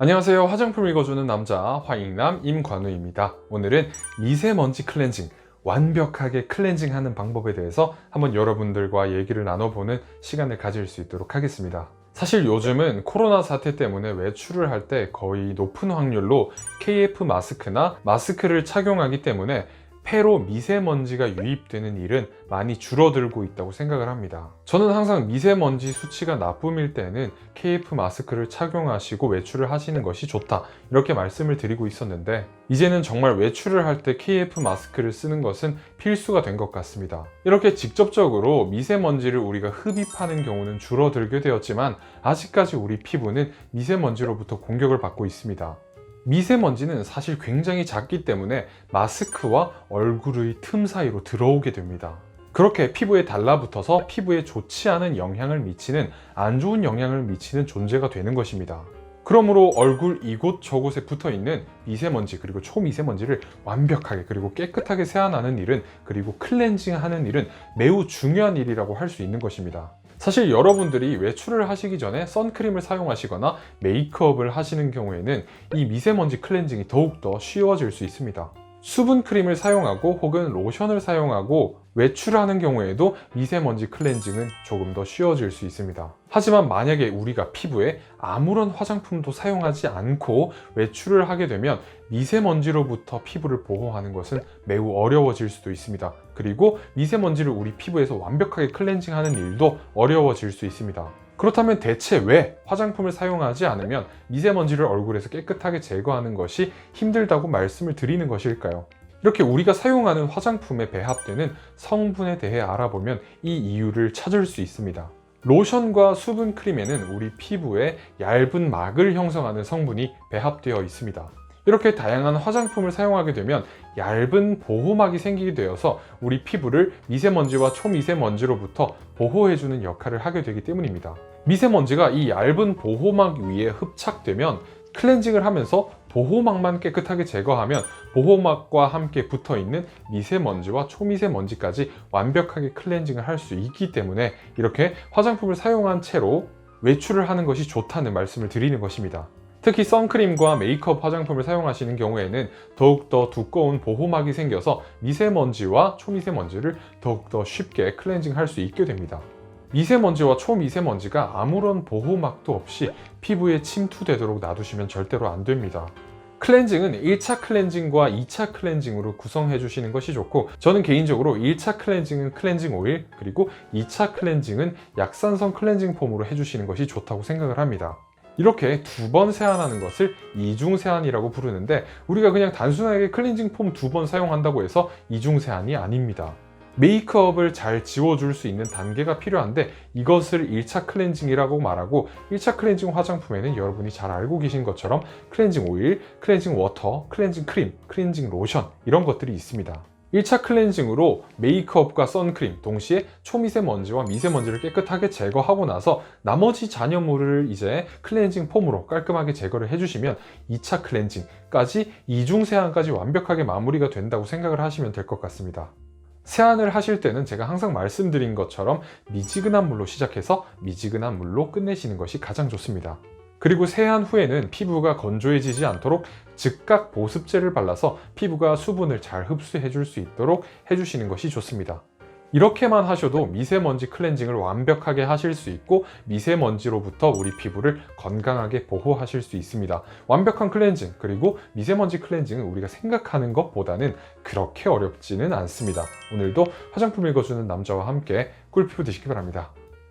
안녕하세요. 화장품 읽어주는 남자 화잉남 임관우입니다. 오늘은 미세먼지 클렌징, 완벽하게 클렌징하는 방법에 대해서 한번 여러분들과 얘기를 나눠보는 시간을 가질 수 있도록 하겠습니다. 사실 요즘은 코로나 사태 때문에 외출을 할 때 거의 높은 확률로 KF 마스크나 마스크를 착용하기 때문에 폐로 미세먼지가 유입되는 일은 많이 줄어들고 있다고 생각을 합니다. 저는 항상 미세먼지 수치가 나쁨일 때는 KF 마스크를 착용하시고 외출을 하시는 것이 좋다. 이렇게 말씀을 드리고 있었는데, 이제는 정말 외출을 할 때 KF 마스크를 쓰는 것은 필수가 된 것 같습니다. 이렇게 직접적으로 미세먼지를 우리가 흡입하는 경우는 줄어들게 되었지만, 아직까지 우리 피부는 미세먼지로부터 공격을 받고 있습니다. 미세먼지는 사실 굉장히 작기 때문에 마스크와 얼굴의 틈 사이로 들어오게 됩니다. 그렇게 피부에 달라붙어서 피부에 좋지 않은 영향을 미치는 안 좋은 영향을 미치는 존재가 되는 것입니다. 그러므로 얼굴 이곳 저곳에 붙어 있는 미세먼지 그리고 초미세먼지를 완벽하게 그리고 깨끗하게 세안하는 일은 그리고 클렌징하는 일은 매우 중요한 일이라고 할 수 있는 것입니다. 사실 여러분들이 외출을 하시기 전에 선크림을 사용하시거나 메이크업을 하시는 경우에는 이 미세먼지 클렌징이 더욱더 쉬워질 수 있습니다. 수분 크림을 사용하고 혹은 로션을 사용하고 외출하는 경우에도 미세먼지 클렌징은 조금 더 쉬워질 수 있습니다. 하지만 만약에 우리가 피부에 아무런 화장품도 사용하지 않고 외출을 하게 되면 미세먼지로부터 피부를 보호하는 것은 매우 어려워질 수도 있습니다. 그리고 미세먼지를 우리 피부에서 완벽하게 클렌징하는 일도 어려워질 수 있습니다. 그렇다면 대체 왜 화장품을 사용하지 않으면 미세먼지를 얼굴에서 깨끗하게 제거하는 것이 힘들다고 말씀을 드리는 것일까요? 이렇게 우리가 사용하는 화장품에 배합되는 성분에 대해 알아보면 이 이유를 찾을 수 있습니다. 로션과 수분 크림에는 우리 피부에 얇은 막을 형성하는 성분이 배합되어 있습니다. 이렇게 다양한 화장품을 사용하게 되면 얇은 보호막이 생기게 되어서 우리 피부를 미세먼지와 초미세먼지로부터 보호해주는 역할을 하게 되기 때문입니다. 미세먼지가 이 얇은 보호막 위에 흡착되면 클렌징을 하면서 보호막만 깨끗하게 제거하면 보호막과 함께 붙어 있는 미세먼지와 초미세먼지까지 완벽하게 클렌징을 할 수 있기 때문에 이렇게 화장품을 사용한 채로 외출을 하는 것이 좋다는 말씀을 드리는 것입니다. 특히 선크림과 메이크업 화장품을 사용하시는 경우에는 더욱더 두꺼운 보호막이 생겨서 미세먼지와 초미세먼지를 더욱더 쉽게 클렌징 할 수 있게 됩니다. 미세먼지와 초미세먼지가 아무런 보호막도 없이 피부에 침투되도록 놔두시면 절대로 안 됩니다. 클렌징은 1차 클렌징과 2차 클렌징으로 구성해 주시는 것이 좋고 저는 개인적으로 1차 클렌징은 클렌징 오일 그리고 2차 클렌징은 약산성 클렌징 폼으로 해주시는 것이 좋다고 생각을 합니다. 이렇게 두 번 세안하는 것을 이중 세안이라고 부르는데 우리가 그냥 단순하게 클렌징 폼 두 번 사용한다고 해서 이중 세안이 아닙니다. 메이크업을 잘 지워줄 수 있는 단계가 필요한데 이것을 1차 클렌징이라고 말하고 1차 클렌징 화장품에는 여러분이 잘 알고 계신 것처럼 클렌징 오일, 클렌징 워터, 클렌징 크림, 클렌징 로션 이런 것들이 있습니다. 1차 클렌징으로 메이크업과 선크림 동시에 초미세먼지와 미세먼지를 깨끗하게 제거하고 나서 나머지 잔여물을 이제 클렌징 폼으로 깔끔하게 제거를 해주시면 2차 클렌징까지 이중 세안까지 완벽하게 마무리가 된다고 생각을 하시면 될 것 같습니다. 세안을 하실 때는 제가 항상 말씀드린 것처럼 미지근한 물로 시작해서 미지근한 물로 끝내시는 것이 가장 좋습니다. 그리고 세안 후에는 피부가 건조해지지 않도록 즉각 보습제를 발라서 피부가 수분을 잘 흡수해 줄 수 있도록 해주시는 것이 좋습니다. 이렇게만 하셔도 미세먼지 클렌징을 완벽하게 하실 수 있고 미세먼지로부터 우리 피부를 건강하게 보호하실 수 있습니다. 완벽한 클렌징 그리고 미세먼지 클렌징은 우리가 생각하는 것보다는 그렇게 어렵지는 않습니다. 오늘도 화장품 읽어주는 남자와 함께 꿀피부 되시기 바랍니다.